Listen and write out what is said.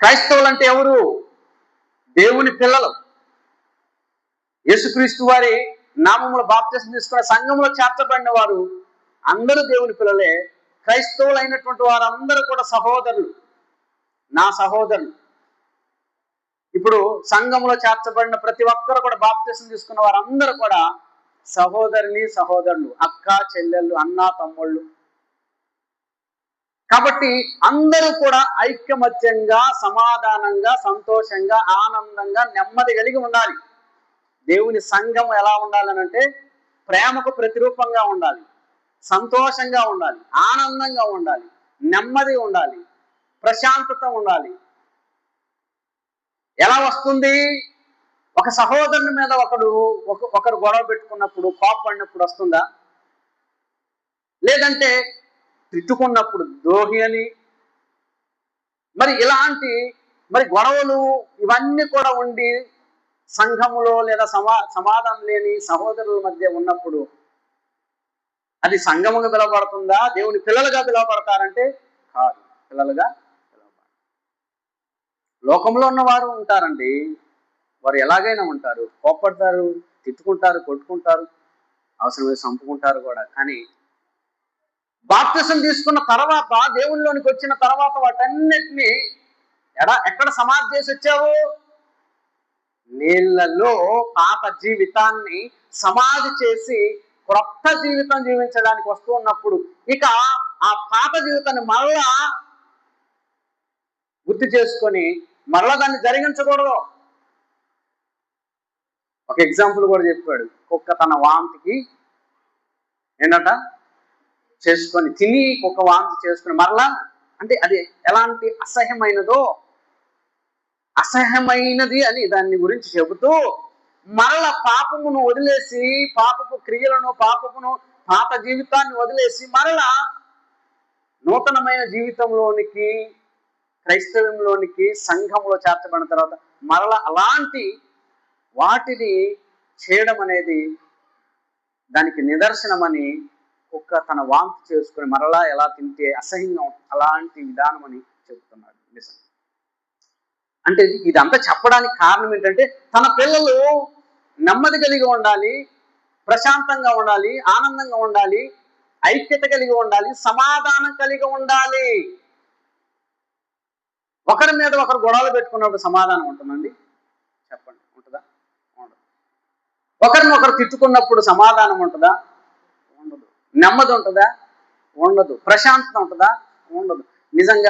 క్రైస్తవులు అంటే ఎవరు? దేవుని పిల్లలు. యేసుక్రీస్తు వారి నామముల బాప్తిసం తీసుకున్న సంఘంలో చేర్చబడిన వారు అందరూ దేవుని పిల్లలే. క్రైస్తవులు అయినటువంటి వారందరూ కూడా సహోదరులు. నా సహోదరులు. ఇప్పుడు సంఘంలో చేర్చబడిన ప్రతి ఒక్కరు కూడా బాప్తిసం తీసుకున్న వారందరూ కూడా సహోదరిని సహోదరులు అక్క చెల్లెళ్ళు అన్న తమ్ముళ్ళు కాబట్టి అందరూ కూడా ఐక్యమత్యంగా సమాధానంగా సంతోషంగా ఆనందంగా నెమ్మది కలిగి ఉండాలి. దేవుని సంఘం ఎలా ఉండాలనంటే ప్రేమకు ప్రతిరూపంగా ఉండాలి. సంతోషంగా ఉండాలి. ఆనందంగా ఉండాలి. నెమ్మది ఉండాలి. ప్రశాంతత ఉండాలి. ఎలా వస్తుంది? ఒక సహోదరుని మీద ఒకడు ఒక- ఒకరు గొడవ పెట్టుకున్నప్పుడు కోపడినప్పుడు వస్తుందా? లేదంటే తిట్టుకున్నప్పుడు ద్రోహి అని. మరి ఇలాంటి మరి గొడవలు ఇవన్నీ కూడా ఉండి సంఘములో లేదా సమా సమాధానం లేని సహోదరుల మధ్య ఉన్నప్పుడు అది సంఘముగా పిలువబడుతుందా? దేవుని పిల్లలుగా పిలువబడతారంటే కాదు. పిల్లలుగా పిలువబడతారు లోకంలో ఉన్నవారు ఉంటారండి. వారు ఎలాగైనా ఉంటారు. కోప్పడతారు తిట్టుకుంటారు కొట్టుకుంటారు అవసరమైతే చంపుకుంటారు కూడా. కానీ బాప్తిసం తీసుకున్న తర్వాత దేవుళ్ళలోనికి వచ్చిన తర్వాత వాటన్నిటిని ఎడా ఎక్కడ సమాధి చేసి వచ్చావు? నీళ్ళలో పాత జీవితాన్ని సమాధి చేసి క్రొత్త జీవితం జీవించడానికి వస్తూ ఉన్నప్పుడు ఇక ఆ పాత జీవితాన్ని మరలా గుర్తు చేసుకొని మరలా దాన్ని జరిగించకూడదు. ఒక ఎగ్జాంపుల్ కూడా చెప్పాడు. కుక్క తన వాంతికి ఏంటంట? చేసుకొని తిని కుక్క వాంతి చేసుకుని మరలా అంటే అది ఎలాంటి అసహ్యమైనదో అసహ్యమైనది అని దాన్ని గురించి చెబుతూ మరల పాపమును వదిలేసి పాపపు క్రియలను పాపమును పాత జీవితాన్ని వదిలేసి మరల నూతనమైన జీవితంలోనికి క్రైస్తవ్యంలోనికి సంఘంలో చేర్చబడిన తర్వాత మరల అలాంటి వాటిని చేయడం అనేది దానికి నిదర్శనమని కుక్క తన వాంతి చేసుకుని మరలా ఎలా తింటే అసహ్యంగా అలాంటి విధానం అని చెబుతున్నాడు నిజం అంటే ఇదంతా చెప్పడానికి కారణం ఏంటంటే తన పిల్లలు నెమ్మది కలిగి ఉండాలి ప్రశాంతంగా ఉండాలి ఆనందంగా ఉండాలి ఐక్యత కలిగి ఉండాలి సమాధానం కలిగి ఉండాలి. ఒకరి మీద ఒకరు గొడవలు పెట్టుకున్నప్పుడు సమాధానం ఉంటుందండి? చెప్పండి. ఉంటుందా? ఉండదు. ఒకరిని ఒకరు తిట్టుకున్నప్పుడు సమాధానం ఉంటుందా? నెమ్మది ఉంటుందా? ఉండదు. ప్రశాంతత ఉంటుందా? ఉండదు. నిజంగా